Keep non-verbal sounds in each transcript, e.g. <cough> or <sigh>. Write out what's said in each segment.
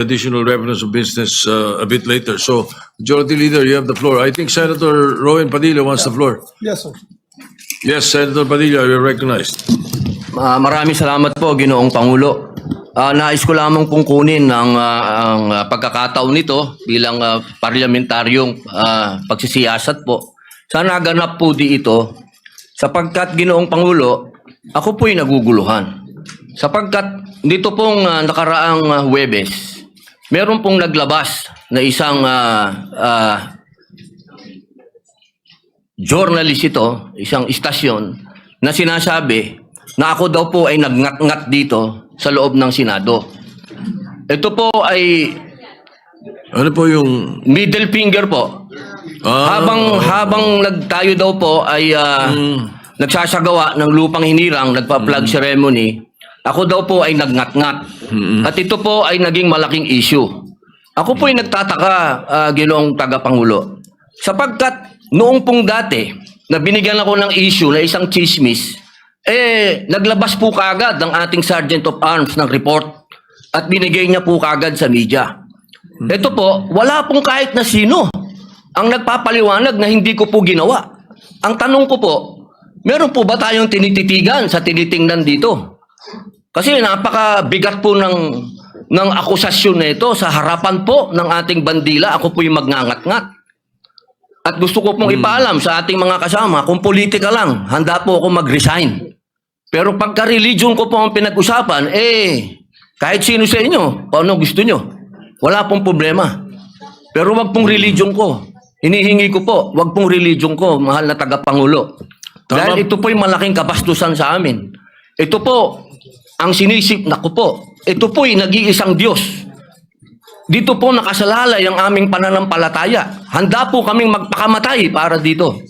additional revenues of business uh, a bit later. So, Majority Leader, you have the floor. I think Senator Rowan Padilla wants the floor. Yes, sir. Yes, Senator Padilla, you're recognized. Ah, maraming salamat po, Ginoong Pangulo. Ah, nais ko lamang pong kunin ang, ah, ang ah, pagkakataon nito bilang ah, parlamentaryong ah, pagsisiyasat po. Sana ganap po di ito sapagkat Ginoong Pangulo, ako po'y naguguluhan. Sapagkat dito pong ah, nakaraang ah, Huwebes, meron pong naglabas na isang ah, ah, journalist ito, isang istasyon, na sinasabi na ako daw po ay nagngat-ngat dito sa loob ng Senado. Ito po ay Ano po yung... middle finger po. Ah, habang habang nagtayo daw po ay ah, nagsasagawa ng lupang hinirang, nagpa-flag ceremony, ako daw po ay nagngat-ngat. At ito po ay naging malaking issue. Ako po ay nagtataka, ah, ginoong taga-pangulo. Sapagkat noong pong dati, na binigyan ako ng issue na isang chismis, eh, naglabas po kagad ng ating Sergeant of Arms ng report at binigay niya po kagad sa media. Ito po, wala pong kahit na sino ang nagpapaliwanag na hindi ko po ginawa. Ang tanong ko po, meron po ba tayong tinititigan sa tinitingnan dito? Kasi napakabigat po ng, ng akusasyon na ito sa harapan po ng ating bandila. Ako po yung magngangat-ngat. At gusto ko pong ipaalam sa ating mga kasama, kung politika lang, handa po ako mag-resign. Pero pagka religion ko po ang pinag-usapan, eh, kahit sino sa inyo, kung ano gusto nyo, wala pong problema. Pero wag pong religion ko. Hinihingi ko po, wag pong religion ko, mahal na tagapangulo. Tama. Dahil ito po yung malaking kabastusan sa amin. Ito po, ang sinisip, naku po, ito po yung nag-iisang Diyos. Dito po nakasalalay ang aming pananampalataya. Handa po kaming magpakamatay para dito.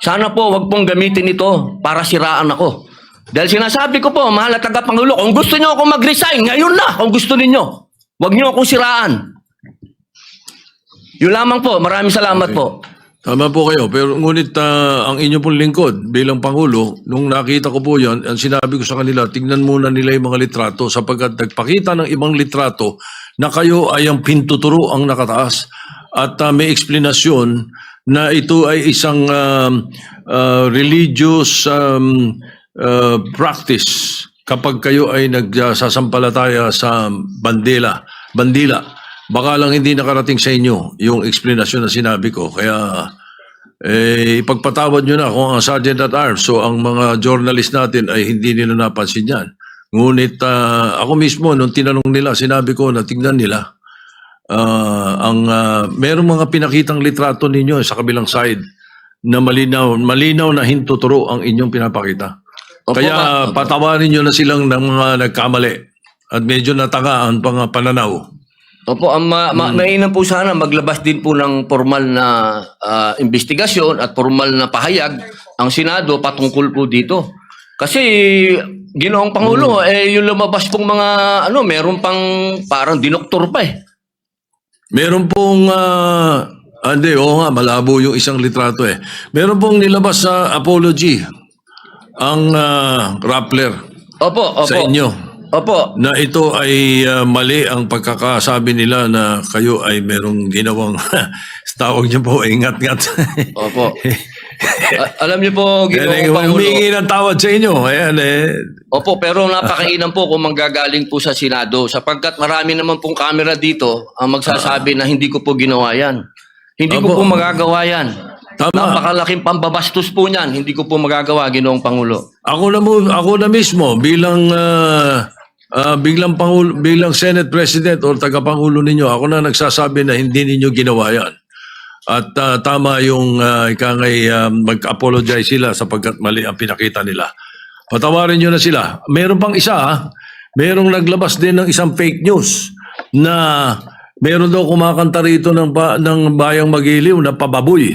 Sana po wag pong gamitin ito para siraan ako. Dahil sinasabi ko po, mahal na tagapangulo, kung gusto niyo ako mag-resign, ngayon na, kung gusto ninyo. Wag niyo akong siraan. Yun lamang po. Maraming salamat po. Tama po kayo, pero ngunit ah, ang inyo pong lingkod bilang Pangulo, nung nakita ko po yan, ang sinabi ko sa kanila, tingnan muna nila yung mga litrato sapagkat nagpakita ng ibang litrato na kayo ay ang pintuturo ang nakataas at ah, may eksplanasyon na ito ay isang um, ah, religious um, ah, practice kapag kayo ay nagsasampalataya sa bandila, bandila. Baka lang hindi nakarating sa inyo yung explanation na sinabi ko. Kaya eh, ipagpatawad nyo na kung ang Sergeant at Arms. So ang mga journalist natin ay hindi nila napansin yan. Ngunit ah, ako mismo, nung tinanong nila, sinabi ko na tingnan nila. ah, ang ah, merong mga pinakitang litrato ninyo sa kabilang side na malinaw, malinaw na hintuturo ang inyong pinapakita. Opo, Kaya ba- patawarin nyo na silang ng mga nagkamali at medyo natanga ang pang pananaw. Opo, ang ma- ma- mainam po sana maglabas din po ng formal na ah, investigasyon at formal na pahayag ang Senado patungkol po dito. Kasi Ginoong Pangulo, eh yung lumabas pong mga ano, meron pang parang dinoktor pa eh. Meron pong, ah, hindi, oo nga, malabo yung isang litrato eh. Meron pong nilabas sa apology ang ah, Rappler Opo, opo. sa inyo Opo. na ito ay ah, mali ang pagkakasabi nila na kayo ay merong ginawang <laughs> tawag niyo po, ingat-ngat. <laughs> Opo. Alam niyo po, Ginoong Pangulo. humingi ng tawad sa inyo. Ayan eh. Opo, pero <laughs> napakainam po kung manggagaling po sa Senado sapagkat marami naman pong camera dito ang magsasabi na hindi ko po ginawa yan. Hindi ko Opo. po magagawa yan. Tama. Napakalaking pambabastos po niyan. Hindi ko po magagawa, Ginoong Pangulo. Ako na mo, ako na mismo bilang ah, ah, bilang pangulo, bilang Senate President o tagapangulo ninyo, ako na nagsasabi na hindi ninyo ginawa 'yan. At ah, tama yung uh, ikangay ah, mag-apologize sila sapagkat mali ang pinakita nila. Patawarin nyo na sila. Meron pang isa, ah. merong naglabas din ng isang fake news na meron daw kumakanta rito ng, ng bayang magiliw na pababoy.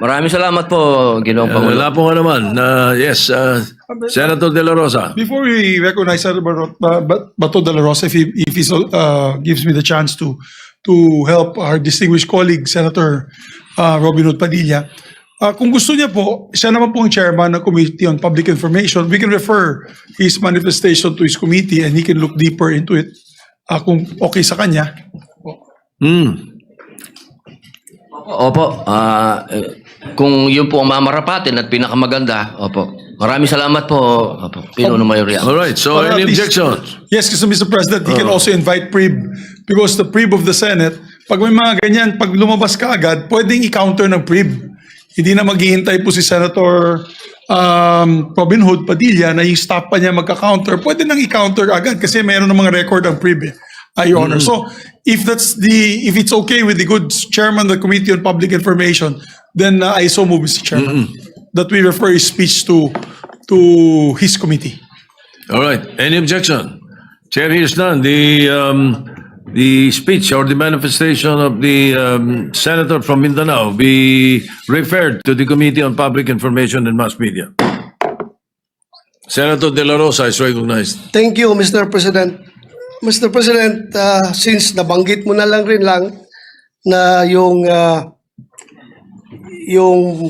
Maraming salamat po, Ginoong Uh, Pangulo. wala po nga naman. Uh, yes, uh, Senator De La Rosa. Before we recognize Senator Bato de la Rosa, if he, if he so, uh, gives me the chance to to help our distinguished colleague, Senator uh, Robin Hood Padilla, uh, kung gusto niya po, siya naman po ang chairman ng Committee on Public Information, we can refer his manifestation to his committee and he can look deeper into it uh, kung okay sa kanya. Hmm. Opo, ah, eh, kung yun po ang mamarapatin at pinakamaganda, opo. Maraming salamat po, opo, Pinuno Mayoria. All right, so any least- objections? Yes, kasi Mr. President, he can also invite PRIB because the PRIB of the Senate, pag may mga ganyan, pag lumabas ka agad, pwedeng i-counter ng PRIB. Hindi na maghihintay po si Senator um, Robin Hood Padilla na yung stop pa niya magka-counter. Pwede nang i-counter agad kasi mayroon ng mga record ang PRIB eh. Uh, Your Honor. So, if that's the, if it's okay with the good chairman of the Committee on Public Information, then uh, I so move, Mr. Chairman, that we refer his speech to to his committee. All right, any objection? Chair hears none. The, um, the speech or the manifestation of the um, senator from Mindanao be referred to the Committee on Public Information and Mass Media. Senator De La Rosa is recognized. Thank you, Mr. President. Mr. President, uh, since nabanggit mo na lang rin lang na yung uh, yung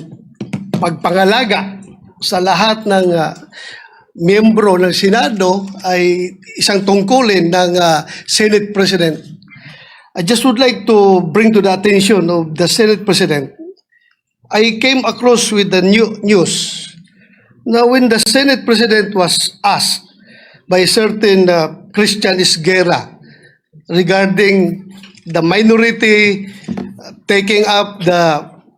pagpangalaga sa lahat ng uh, miyembro ng Senado ay isang tungkulin ng uh, Senate President. I just would like to bring to the attention of the Senate President. I came across with the new news Now, when the Senate President was asked by certain uh, Christian Isguera regarding the minority taking up the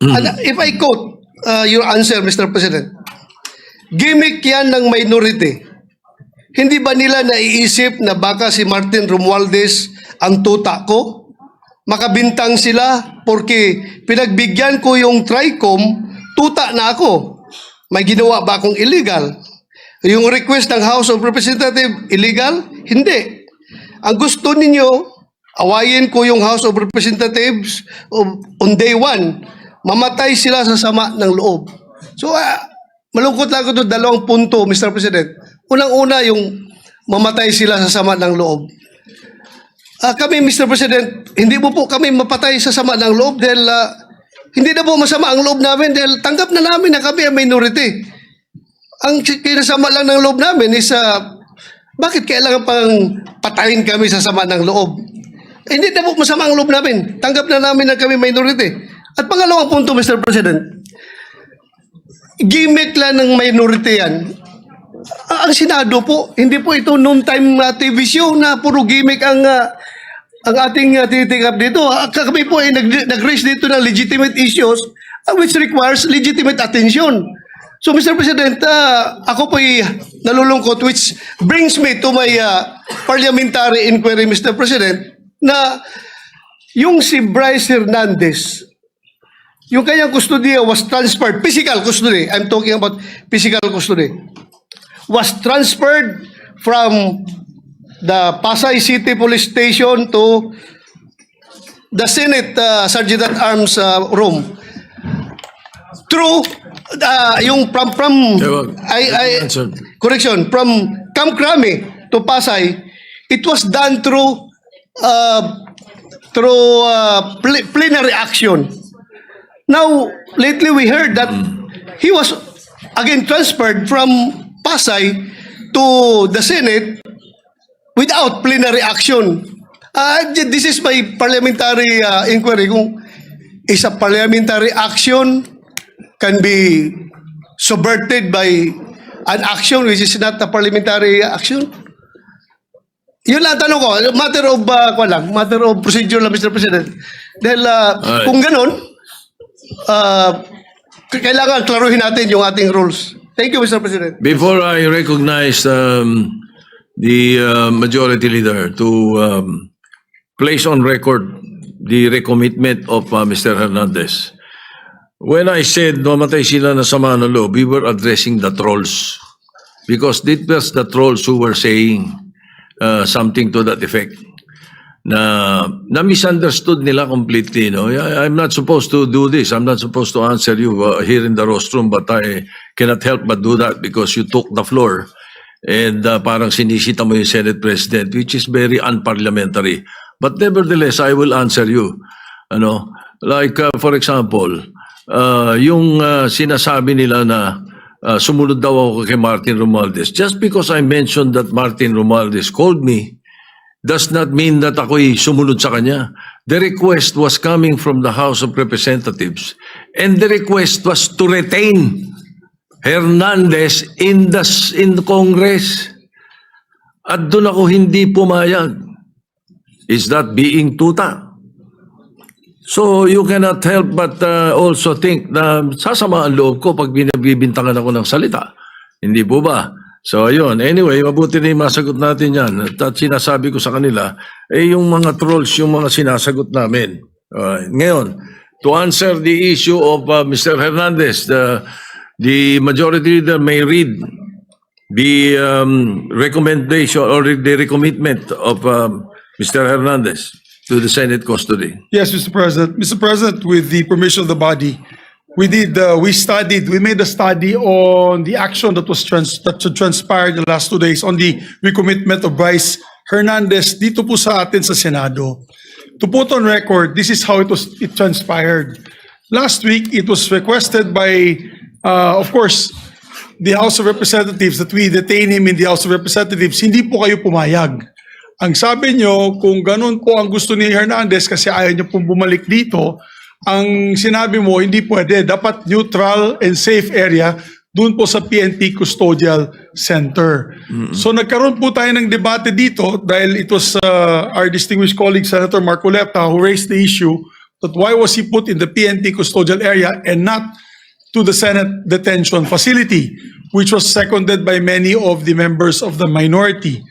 and uh, if i quote uh, your answer mr president gimmick yan ng minority hindi ba nila naiisip na baka si Martin Romualdez ang tuta ko? makabintang sila porque pinagbigyan ko yung TRICOM, tuta na ako. May ginawa ba akong illegal? Yung request ng House of Representatives, illegal? Hindi. Ang gusto ninyo, awayin ko yung House of Representatives on day one. Mamatay sila sa sama ng loob. So, ah, malungkot lang ko ito, dalawang punto, Mr. President. Unang-una, yung mamatay sila sa sama ng loob. Ah, kami, Mr. President, hindi mo po kami mapatay sa sama ng loob dahil ah, hindi na po masama ang loob namin dahil tanggap na namin na kami ang minority. Ang kinasama lang ng loob namin is ah, bakit kailangan pang patayin kami sa sama ng loob? Eh, hindi na po masama ang loob namin. Tanggap na namin na kami minority. At pangalawang punto, Mr. President, gimmick lang ng minority yan. Ang Senado po, hindi po ito noon time na TV show na puro gimmick ang ah, ang ating uh, tinitikap dito. Ah, kami po ay nag- nag-raise dito ng legitimate issues ah, which requires legitimate attention. So Mr. President, ah, ako po ay nalulungkot which brings me to my ah, parliamentary inquiry, Mr. President, na yung si Bryce Hernandez, yung kanyang custody was transferred, physical custody, I'm talking about physical custody, was transferred from the Pasay City Police Station to the Senate uh, Sergeant at Arms uh, room. Through uh, yung from from. I, I correction from Camp Crame to Pasay, it was done through uh, through uh, pl- plenary action. Now, lately we heard that he was again transferred from Pasay to the Senate without plenary action. Uh, this is my parliamentary uh, inquiry kung is a parliamentary action can be subverted by an action which is not a parliamentary action? Yun lang ang tanong ko. Matter of, uh, lang, matter of procedure lang, Mr. President. Dahil uh, kung ganun, uh, kailangan klaruhin natin yung ating rules. Thank you, Mr. President. Before I recognize um, the uh, majority leader to um, place on record the recommitment of uh, Mr. Hernandez, when I said mamatay sila na sama ng loob, we were addressing the trolls. Because it was the trolls who were saying uh, something to that effect. Na na misunderstood nila completely no? I, I'm not supposed to do this. I'm not supposed to answer you uh, here in the rostrum but I cannot help but do that because you took the floor. And uh, parang sinisita mo yung Senate President which is very unparliamentary. But nevertheless I will answer you ano? Like uh, for example uh, yung uh, sinasabi nila na uh, sumunod daw ako kay Martin Romualdez. Just because I mentioned that Martin Romualdez called me does not mean that ako'y sumunod sa kanya. The request was coming from the House of Representatives and the request was to retain Hernandez in the, in the Congress. At doon ako hindi pumayag. Is that being tuta? So you cannot help but uh, also think na sasama ang loob ko pag binabibintangan ako ng salita. Hindi po ba? So ayun, anyway, mabuti na masagot natin yan. At sinasabi ko sa kanila, eh yung mga trolls, yung mga sinasagot namin. Uh, ngayon, to answer the issue of uh, Mr. Hernandez, the, the majority leader may read the um, recommendation or the recommitment of um, Mr. Hernandez to the Senate custody. Yes, Mr. President. Mr. President, with the permission of the body, we did, uh, we studied, we made a study on the action that was trans, that transpired the last two days on the recommitment of Vice Hernandez dito po sa atin sa Senado. To put on record, this is how it was, it transpired. Last week, it was requested by, uh, of course, the House of Representatives that we detain him in the House of Representatives. Hindi po kayo pumayag. Ang sabi nyo, kung ganun po ang gusto ni Hernandez kasi ayaw niyo pong bumalik dito, ang sinabi mo, hindi pwede. Dapat neutral and safe area doon po sa PNP Custodial Center. So nagkaroon po tayo ng debate dito dahil it was uh, our distinguished colleague Senator Marcoleta who raised the issue that why was he put in the PNP Custodial area and not to the Senate detention facility, which was seconded by many of the members of the minority.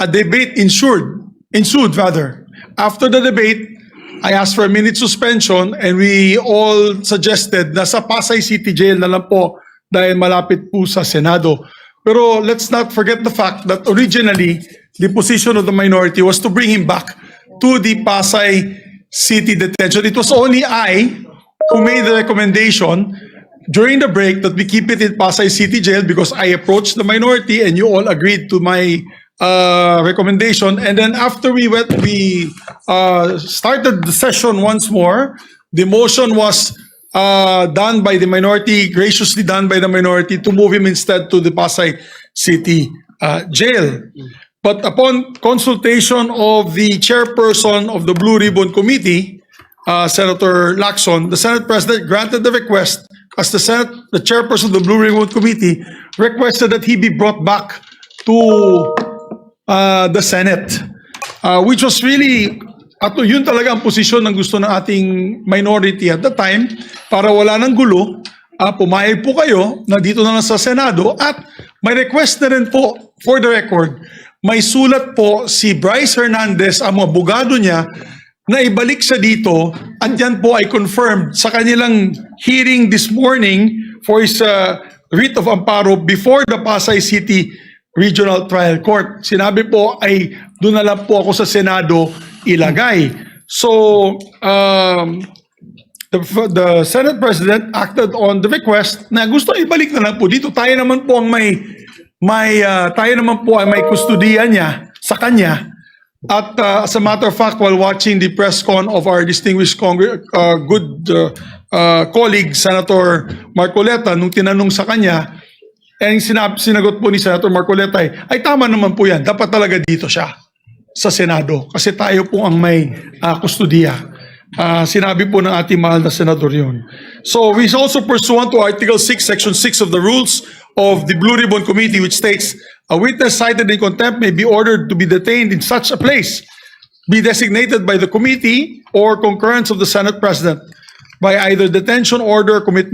A debate ensued, ensued rather. After the debate, I asked for a minute suspension and we all suggested na sa Pasay City Jail na lang po dahil malapit po sa Senado. Pero let's not forget the fact that originally, the position of the minority was to bring him back to the Pasay City Detention. It was only I who made the recommendation during the break that we keep it in Pasay City Jail because I approached the minority and you all agreed to my uh, recommendation. And then after we went, we uh, started the session once more. The motion was uh, done by the minority, graciously done by the minority to move him instead to the Pasay City uh, Jail. But upon consultation of the chairperson of the Blue Ribbon Committee, uh, Senator Lacson, the Senate President granted the request as the Senate, the chairperson of the Blue Ribbon Committee requested that he be brought back to uh, the Senate, uh, which was really, at yun talaga ang posisyon ng gusto ng ating minority at the time, para wala ng gulo, uh, pumayag po kayo na dito na lang sa Senado. At may request na rin po, for the record, may sulat po si Bryce Hernandez, ang abogado niya, na ibalik siya dito at yan po ay confirmed sa kanilang hearing this morning for his uh, writ of amparo before the Pasay City Regional Trial Court. Sinabi po ay doon na lang po ako sa Senado ilagay. So, um, the, the Senate President acted on the request na gusto ibalik na lang po dito. Tayo naman po ang may, may uh, tayo naman po ay may kustudiya niya sa kanya. At uh, as a matter of fact, while watching the press con of our distinguished Congre- uh, good uh, uh, colleague, Senator Marcoleta, nung tinanong sa kanya, eh, sinab- sinagot po ni Senator Marcoleta ay, ay tama naman po yan, dapat talaga dito siya sa Senado kasi tayo po ang may uh, kustudiya. Ah, sinabi po ng ating mahal na senador yun. So we also pursuant to Article 6, Section 6 of the Rules of the Blue Ribbon Committee, which states, "A witness cited in contempt may be ordered to be detained in such a place, be designated by the committee or concurrence of the Senate President by either detention order, commitment